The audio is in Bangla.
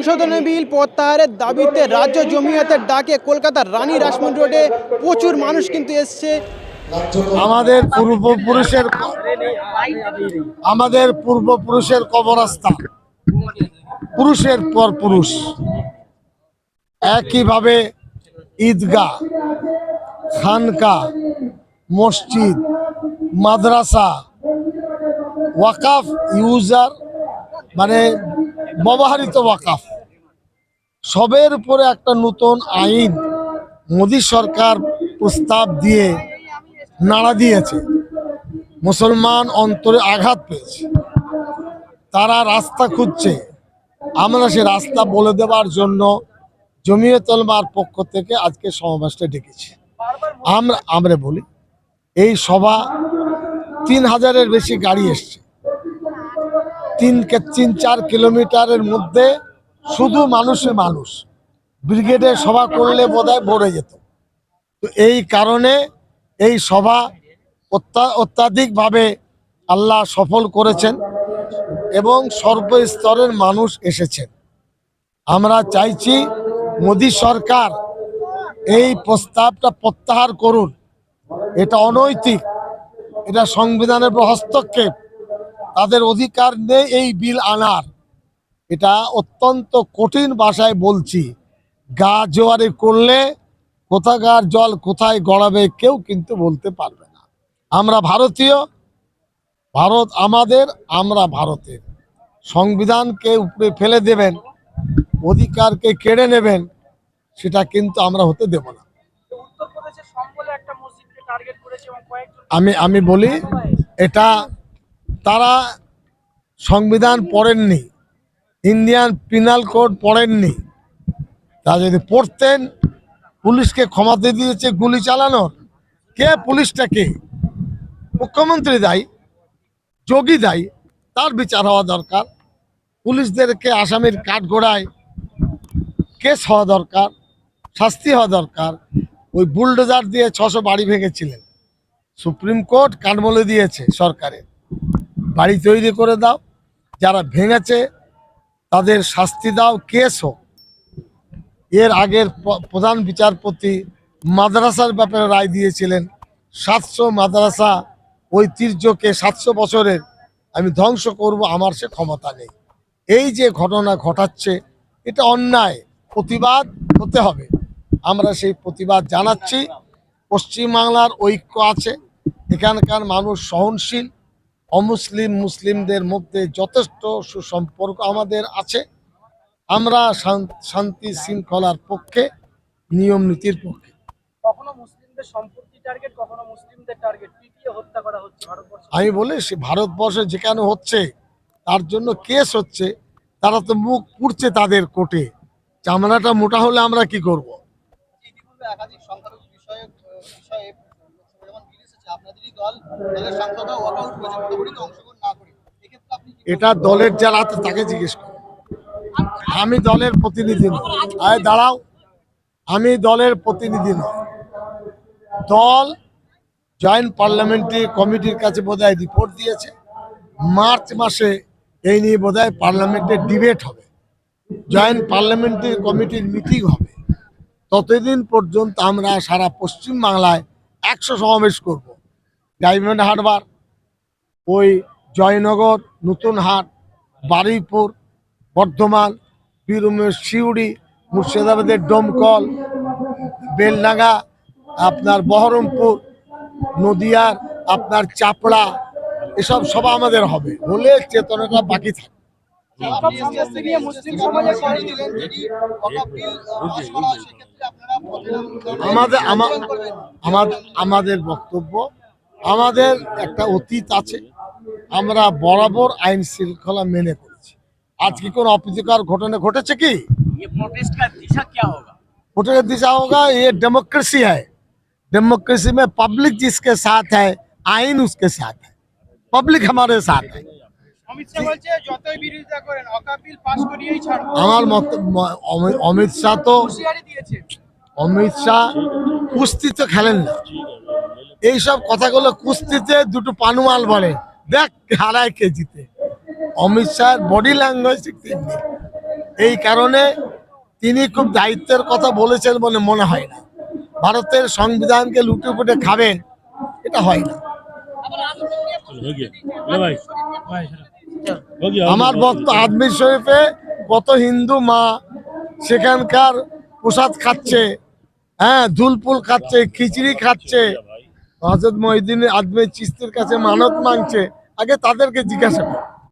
সংশোধনী বিল প্রত্যাহারের দাবিতে রাজ্য জমিয়তের ডাকে কলকাতার রানী রাসমন রোডে প্রচুর মানুষ কিন্তু এসছে। আমাদের পূর্বপুরুষের আমাদের পূর্বপুরুষের কবরস্থান, পুরুষের পর পুরুষ। একইভাবে ঈদগাহ খানকা মসজিদ, মাদ্রাসা, ওয়াকাফ, ইউজার মানে ব্যবহারিত ওয়াকাফ। সবের উপরে একটা নতুন আইন মোদী সরকার প্রস্তাব দিয়ে নাড়া দিয়েছে। মুসলমান অন্তরে আঘাত পেয়েছে। তারা রাস্তা খুঁজছে। আমরা সে রাস্তা বলে দেওয়ার জন্য জমিয়তলমার পক্ষ থেকে আজকে সমাবেশটা ডেকেছি। আমরা আমরা বলি, এই সভা তিন হাজারের বেশি গাড়ি এসছে। তিন তিন, চার কিলোমিটারের মধ্যে শুধু মানুষে মানুষ। ব্রিগেডে সভা করলে বোধহয় ভরে যেত। তো এই কারণে এই সভা অত্যা- অত্যাধিকভাবে আল্লাহ সফল করেছেন এবং সর্বস্তরের মানুষ এসেছেন। আমরা চাইছি মোদী সরকার এই প্রস্তাবটা প্রত্যাহার করুন। এটা অনৈতিক, এটা সংবিধানের হস্তক্ষেপ। তাদের অধিকার নেই এই বিল আনার। এটা অত্যন্ত কঠিন ভাষায় বলছি। গা জোয়ারে করলে কোথাকার জল কোথায় গড়াবে কেউ কিন্তু বলতে পারবে না। আমরা ভারতীয় ভারত আমাদের আমরা ভারতের। সংবিধানকে উপরে ফেলে দেবেন অধিকারকে কেড়ে নেবেন সেটা কিন্তু আমরা হতে দেব না। আমি আমি বলি এটা তারা সংবিধান পড়েননি। ইন্ডিয়ান পিনাল কোড পড়েননি। তা যদি পড়তেন, পুলিশকে ক্ষমাতে দিয়েছে গুলি চালানোর। কে পুলিশটা কে মুখ্যমন্ত্রী দায়ী, যোগী দায়ী, তার বিচার হওয়া দরকার। পুলিশদেরকে আসামির কাঠগোড়ায় কেস হওয়া দরকার, শাস্তি হওয়া দরকার। ওই বুলডোজার দিয়ে ছশো বাড়ি ভেঙেছিলেন। সুপ্রিম কোর্ট কানমলে দিয়েছে সরকারের। বাড়ি তৈরি করে দাও। যারা ভেঙেছে তাদের শাস্তি দাও কেস হোক এর আগের প্রধান বিচারপতি মাদ্রাসার ব্যাপারে রায় দিয়েছিলেন, সাতশো মাদ্রাসা ঐতিহ্যকে সাতশো বছরের, আমি ধ্বংস করব, আমার সে ক্ষমতা নেই। এই যে ঘটনা ঘটাচ্ছে, এটা অন্যায়, প্রতিবাদ হতে হবে। আমরা সেই প্রতিবাদ জানাচ্ছি, পশ্চিমবাংলার ঐক্য আছে, এখানকার মানুষ সহনশীল অমুসলিম মুসলিমদের মধ্যে যথেষ্ট সুসম্পর্ক আমাদের আছে। আমরা শান্তি শৃঙ্খলার পক্ষে নিয়ম নীতির পক্ষে। আমি বলি সে ভারতবর্ষে যেখানে হচ্ছে তার জন্য কেস হচ্ছে তারা তো মুখ পুড়ছে তাদের কোর্টে। চামড়াটা মোটা হলে আমরা কি করব। একাধিক সংখ্যালঘু বিষয়ে বিষয়ে লোকসভা যখন বিল এসেছে আপনাদেরই এটা দলের যারা আছে তাকে জিজ্ঞেস করো। আমি দলের প্রতিনিধি নয় দাঁড়াও। আমি দলের প্রতিনিধি নয় দল জয়েন্ট পার্লামেন্টারি কমিটির কাছে বোধহয় রিপোর্ট দিয়েছে। মার্চ মাসে এই নিয়ে বোধহয় পার্লামেন্টে ডিবেট হবে। জয়েন্ট পার্লামেন্টারি কমিটির মিটিং হবে। ততদিন পর্যন্ত আমরা সারা পশ্চিম বাংলায় একশো সমাবেশ করব। ডায়মন্ড হারবার, ওই জয়নগর নতুন হাট, বারুইপুর, বর্ধমান, বীরভূমের শিউড়ি মুর্শিদাবাদের ডোমকল, বেলডাঙ্গা, আপনার বহরমপুর, নদিয়ার আপনার চাপড়া, এসব সব আমাদের হবে। হলে চেতনাটা বাকি থাকে বিল আমাদের আমাদের বক্তব্য আমাদের একটা অতীত আছে আমরা বরাবর আইন শৃঙ্খলা মেনে করেছি আজকে কোন অপ্রীতিকর ঘটনা ঘটেছে কি ये प्रोटेस्ट का दिशा क्या होगा वोटर का दिशा होगा ये डेमोक्रेसी है डेमोक्रेसी में पब्लिक जिसके साथ है आइन उसके साथ है पब्लिक हमारे साथ है অমিত শাহ বলছে যতই বিরোধিতা করেন ওয়াকআপ বিল পাস করিয়েই ছাড়বো আমার মত ম- অমি- অমিত শাহ তো হুঁশিয়ারি দিয়েছে অমিত শাহ কুস্তি তো খেলেন না এইসব কথাগুলো কুস্তিতে দুটো পানুয়াল বলে। দেখ, হারায় কে জিতে অমিত শাহের বডি ল্যাঙ্গুয়েজ তেমনি। এই কারণে তিনি খুব দায়িত্বের কথা বলেছেন বলে মনে হয় না। ভারতের সংবিধানকে লুটে ফুটে খাবেন, এটা হয় না। আমার বক্তব্য আদমির শরীফে কত হিন্দু মা সেখানকার প্রসাদ খাচ্ছে হ্যাঁ ধুলপুল খাচ্ছে, খিচড়ি খাচ্ছে হজরত মহিদিন আদমে চিস্তির কাছে মানত মাংছে আগে তাদেরকে জিজ্ঞাসা করো।